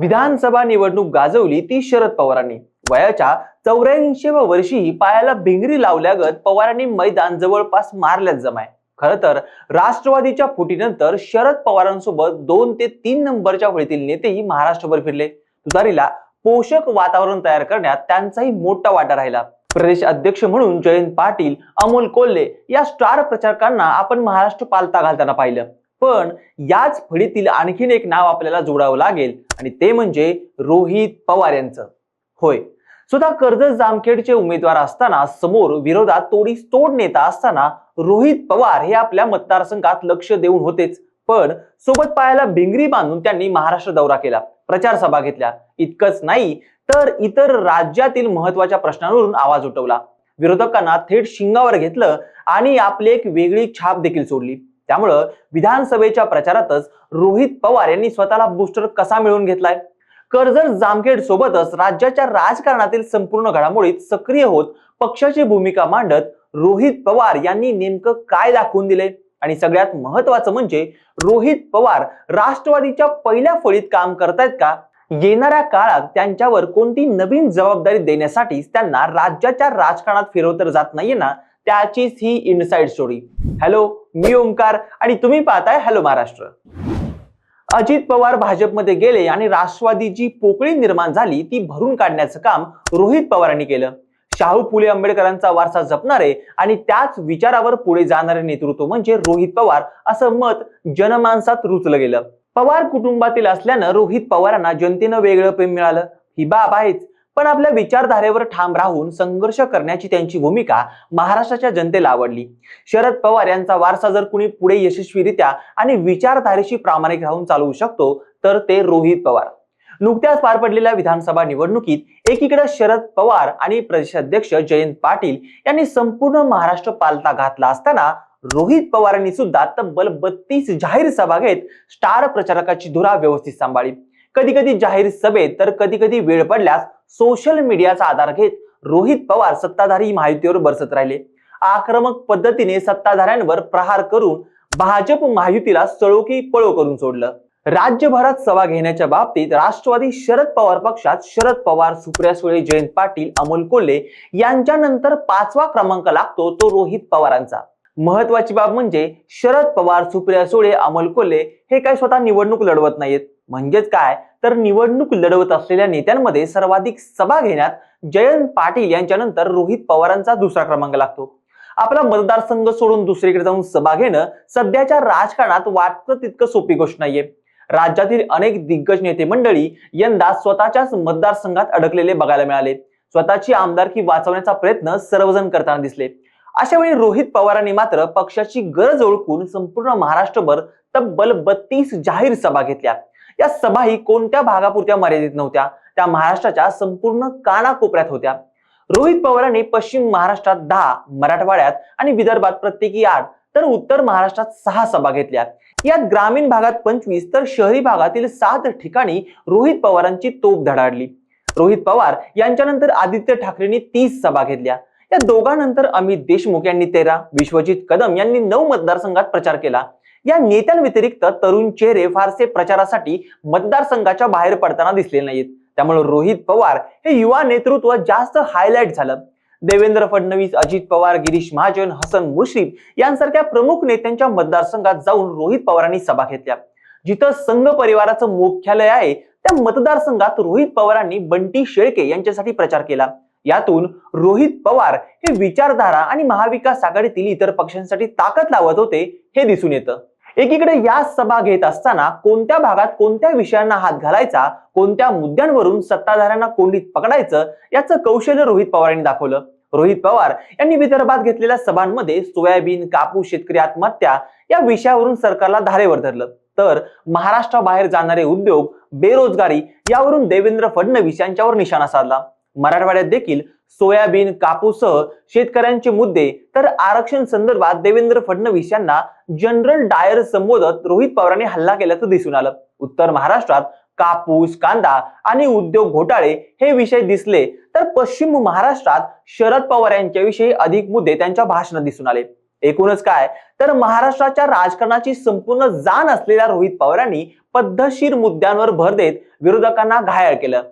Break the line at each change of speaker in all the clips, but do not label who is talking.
विधानसभा निवडणूक गाजवली ती शरद पवारांनी. वयाच्या चौऱ्याऐंशीव्या वर्षीही पायाला भिंगरी लावल्यागत पवारांनी मैदान जवळपास मारल्यात जमाय. खर तर राष्ट्रवादीच्या फुटीनंतर शरद पवारांसोबत दोन ते तीन नंबरच्या होळीतील नेतेही महाराष्ट्रभर फिरले. तुतारीला पोषक वातावरण तयार करण्यात त्यांचाही मोठा वाटा राहिला. प्रदेश अध्यक्ष म्हणून जयंत पाटील अमोल कोल्हे या स्टार प्रचारकांना आपण महाराष्ट्र पालता घालताना पाहिलं. पण याच फळीतील आणखीन एक नाव आपल्याला जोडावं लागेल आणि ते म्हणजे रोहित पवार यांचं. होय. स्वतः कर्जत जामखेडचे उमेदवार असताना समोर विरोधात तोडीस तोड नेता असताना रोहित पवार हे आपल्या मतदारसंघात लक्ष देऊन होतेच. पण सोबत पायाला भिंगरी बांधून त्यांनी महाराष्ट्र दौरा केला. प्रचार सभा घेतल्या. इतकंच नाही तर इतर राज्यातील महत्त्वाच्या प्रश्नांवरून आवाज उठवला. विरोधकांना थेट शिंगावर घेतलं आणि आपली एक वेगळी छाप देखील सोडली. त्यामुळं विधानसभेच्या प्रचारातच रोहित पवार यांनी स्वतःला बूस्टर कसा मिळवून घेतलाय? कर्जत जामखेड सोबतच राज्याच्या राजकारणातील संपूर्ण घडामोडीत सक्रिय होत पक्षाची भूमिका मांडत रोहित पवार यांनी नेमकं काय दाखवून दिले? आणि सगळ्यात महत्वाचं म्हणजे रोहित पवार राष्ट्रवादीच्या पहिल्या फळीत काम करतायत का? येणाऱ्या काळात त्यांच्यावर कोणती नवीन जबाबदारी देण्यासाठी त्यांना राज्याच्या राजकारणात फिरवतर जात नाहीये ना? त्याचीच ही इनसाइड स्टोरी हॅलो मी ओंकार आणि तुम्ही पाहताय हॅलो महाराष्ट्र. अजित पवार भाजपमध्ये गेले आणि राष्ट्रवादी जी पोकळी निर्माण झाली ती भरून काढण्याचं काम रोहित पवारांनी केलं. शाहू फुले आंबेडकरांचा वारसा जपणारे आणि त्याच विचारावर पुढे जाणारे नेतृत्व म्हणजे रोहित पवार असं मत जनमानसात रुचलं गेलं. पवार कुटुंबातील असल्यानं रोहित पवारांना जनतेनं वेगळं प्रेम मिळालं. ही बाब आहेच. पण आपल्या विचारधारेवर ठाम राहून संघर्ष करण्याची त्यांची भूमिका महाराष्ट्राच्या जनतेला आवडली. शरद पवार यांचा वारसा जर कुणी पुढे यशस्वीरित्या आणि विचारधारेशी प्रामाणिक राहून चालवू शकतो तर ते रोहित पवार. नुकत्याच पार पडलेल्या विधानसभा निवडणुकीत एकीकडे शरद पवार आणि प्रदेशाध्यक्ष जयंत पाटील यांनी संपूर्ण महाराष्ट्र पालता घातला असताना रोहित पवारांनी सुद्धा तब्बल बत्तीस जाहीर सभा घेत स्टार प्रचारकाची धुरा व्यवस्थित सांभाळली. कधी कधी जाहीर सभेत तर कधी कधी वेळ पडल्यास सोशल मीडियाचा आधार घेत रोहित पवार सत्ताधारी महायुतीवर बरसत राहिले. आक्रमक पद्धतीने सत्ताधाऱ्यांवर प्रहार करून भाजप महायुतीला सळोकी पळो करून सोडलं. राज्यभरात सभा घेण्याच्या बाबतीत राष्ट्रवादी शरद पवार पक्षात शरद पवार सुप्रिया सुळे जयंत पाटील अमोल कोल्हे यांच्यानंतर पाचवा क्रमांक लागतो तो रोहित पवारांचा. महत्वाची बाब म्हणजे शरद पवार सुप्रिया सुळे अमोल कोल्हे हे काही स्वतः निवडणूक लढवत नाहीत. म्हणजेच काय? तर निवडणूक लढवत असलेल्या नेत्यांमध्ये सर्वाधिक सभा घेण्यात जयंत पाटील यांच्यानंतर रोहित पवारांचा दुसरा क्रमांक लागतो. आपला मतदारसंघ सोडून दुसरीकडे जाऊन सभा घेणं सध्याच्या राजकारणात वाटतं तितकं सोपी गोष्ट नाहीये. राज्यातील अनेक दिग्गज नेते मंडळी यंदा स्वतःच्याच मतदारसंघात अडकलेले बघायला मिळाले. स्वतःची आमदारकी वाचवण्याचा प्रयत्न सर्वजण करताना दिसले. अशा वेळी रोहित पवारांनी मात्र पक्षाची गरज ओळखून संपूर्ण महाराष्ट्रभर तब्बल बत्तीस जाहीर सभा घेतल्या. या सभाही कोणत्या भागापुरत्या मर्यादित नव्हत्या? त्या महाराष्ट्राच्या संपूर्ण कानाकोपऱ्यात होत्या. रोहित पवारांनी पश्चिम महाराष्ट्रात दहा मराठवाड्यात आणि विदर्भात प्रत्येकी आठ तर उत्तर महाराष्ट्रात सहा सभा घेतल्या. यात ग्रामीण भागात पंचवीस तर शहरी भागातील सात ठिकाणी रोहित पवारांची तोप धडाडली. रोहित पवार यांच्यानंतर आदित्य ठाकरेंनी तीस सभा घेतल्या. या दोघांनंतर अमित देशमुख यांनी तेरा विश्वजित कदम यांनी नऊ मतदारसंघात प्रचार केला. या नेत्यांव्यतिरिक्त तरुण चेहरे फारसे प्रचारासाठी मतदारसंघाच्या बाहेर पडताना दिसले नाहीत. त्यामुळे रोहित पवार हे युवा नेतृत्व जास्त हायलाइट झालं. देवेंद्र फडणवीस अजित पवार गिरीश महाजन हसन मुश्रीफ यांसारख्या प्रमुख नेत्यांच्या मतदारसंघात जाऊन रोहित पवारांनी सभा घेतल्या. जिथं संघ परिवाराचं मुख्यालय आहे त्या मतदारसंघात रोहित पवारांनी बंटी शेळके यांच्यासाठी प्रचार केला. यातून रोहित पवार हे विचारधारा आणि महाविकास आघाडीतील इतर पक्षांसाठी ताकद लावत होते हे दिसून येतं. एकीकडे या सभा घेत असताना कोणत्या भागात कोणत्या विषयांना हात घालायचा कोणत्या मुद्द्यांवरून सत्ताधाऱ्यांना कोंडीत पकडायचं याचं कौशल्य रोहित पवारांनी दाखवलं. रोहित पवार यांनी विदर्भात घेतलेल्या सभांमध्ये सोयाबीन कापूस शेतकरी आत्महत्या या विषयावरून सरकारला धारेवर धरलं. तर महाराष्ट्राबाहेर जाणारे उद्योग बेरोजगारी यावरून देवेंद्र फडणवीस यांच्यावर निशाणा साधला. मराठवाड्यात देखील सोयाबीन कापूससह शेतकऱ्यांचे मुद्दे तर आरक्षण संदर्भात देवेंद्र फडणवीस यांना जनरल डायर संबोधत रोहित पवारांनी हल्ला केल्याचं दिसून आलं. उत्तर महाराष्ट्रात कापूस कांदा आणि उद्योग घोटाळे हे विषय दिसले तर पश्चिम महाराष्ट्रात शरद पवार यांच्याविषयी अधिक मुद्दे त्यांच्या भाषणात दिसून आले. एकूणच काय? तर महाराष्ट्राच्या राजकारणाची संपूर्ण जाण असलेल्या रोहित पवारांनी पद्धतशीर मुद्द्यांवर भर देत विरोधकांना घायाळ केलं.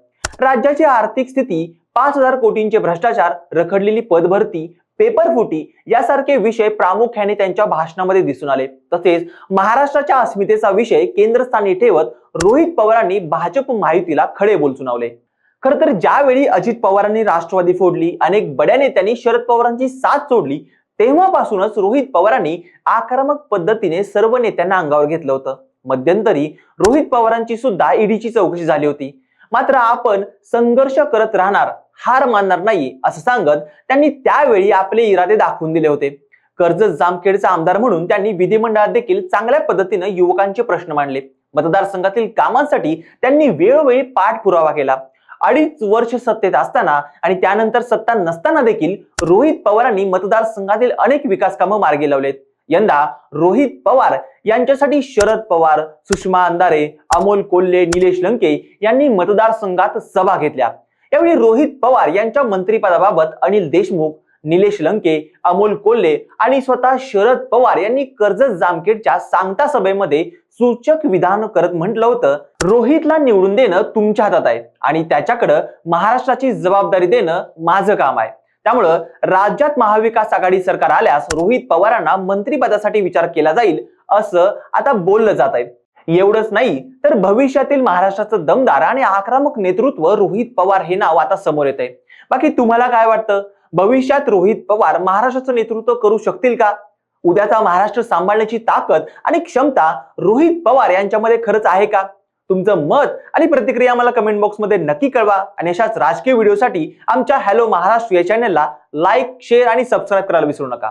राज्याची आर्थिक स्थिती पाच हजार कोटींचे भ्रष्टाचार रखडलेली पदभरती पेपरफुटी यासारखे विषय प्रामुख्याने त्यांच्या भाषणामध्ये दिसून आले. तसेच महाराष्ट्राच्या अस्मितेचा विषय केंद्रस्थानी ठेवत रोहित पवारांनी भाजप माहितीला खडे बोल सुनावले खर तर ज्यावेळी अजित पवारांनी राष्ट्रवादी फोडली अनेक बड्या नेत्यांनी शरद पवारांची साथ सोडली तेव्हापासूनच रोहित पवारांनी आक्रमक पद्धतीने सर्व नेत्यांना अंगावर घेतलं होतं. मध्यंतरी रोहित पवारांची सुद्धा ईडीची चौकशी झाली होती. मात्र आपण संघर्ष करत राहणार हार मानणार नाही असं सांगत त्यांनी त्यावेळी आपले इरादे दाखवून दिले होते. कर्जत जामखेडचा आमदार म्हणून त्यांनी विधिमंडळात देखील चांगल्या पद्धतीनं युवकांचे प्रश्न मांडले. मतदारसंघातील कामांसाठी त्यांनी वेळोवेळी पाठपुरावा केला. अडीच वर्ष सत्तेत असताना आणि त्यानंतर सत्ता नसताना देखील रोहित पवारांनी मतदारसंघातील अनेक विकास कामं मार्गी लावलेत. यंदा रोहित पवार यांच्यासाठी शरद पवार सुषमा अंधारे अमोल कोल्हे निलेश लंके यांनी मतदारसंघात सभा घेतल्या. यावेळी रोहित पवार यांच्या मंत्रिपदाबाबत अनिल देशमुख निलेश लंके अमोल कोल्हे आणि स्वतः शरद पवार यांनी कर्जत जामखेडच्या सांगता सभेमध्ये सूचक विधान करत म्हटलं होतं. रोहितला निवडून देणं तुमच्या हातात आहे आणि त्याच्याकडं महाराष्ट्राची जबाबदारी देणं माझं काम आहे. त्यामुळं राज्यात महाविकास आघाडी सरकार आल्यास रोहित पवारांना मंत्रिपदासाठी विचार केला जाईल असं आता बोललं जात आहे. एवढंच नाही तर भविष्यातील महाराष्ट्राचं दमदार आणि आक्रमक नेतृत्व रोहित पवार हे नाव आता समोर येत आहे बाकी तुम्हाला काय वाटतं? भविष्यात रोहित पवार महाराष्ट्राचं नेतृत्व करू शकतील का? उद्याचा महाराष्ट्र सांभाळण्याची ताकद आणि क्षमता रोहित पवार यांच्यामध्ये खरंच आहे का? तुमचं मत आणि प्रतिक्रिया मला कमेंट बॉक्समध्ये नक्की कळवा. आणि अशाच राजकीय व्हिडिओसाठी आमच्या हॅलो महाराष्ट्र या चॅनलला लाईक शेअर आणि सबस्क्राईब करायला विसरू नका.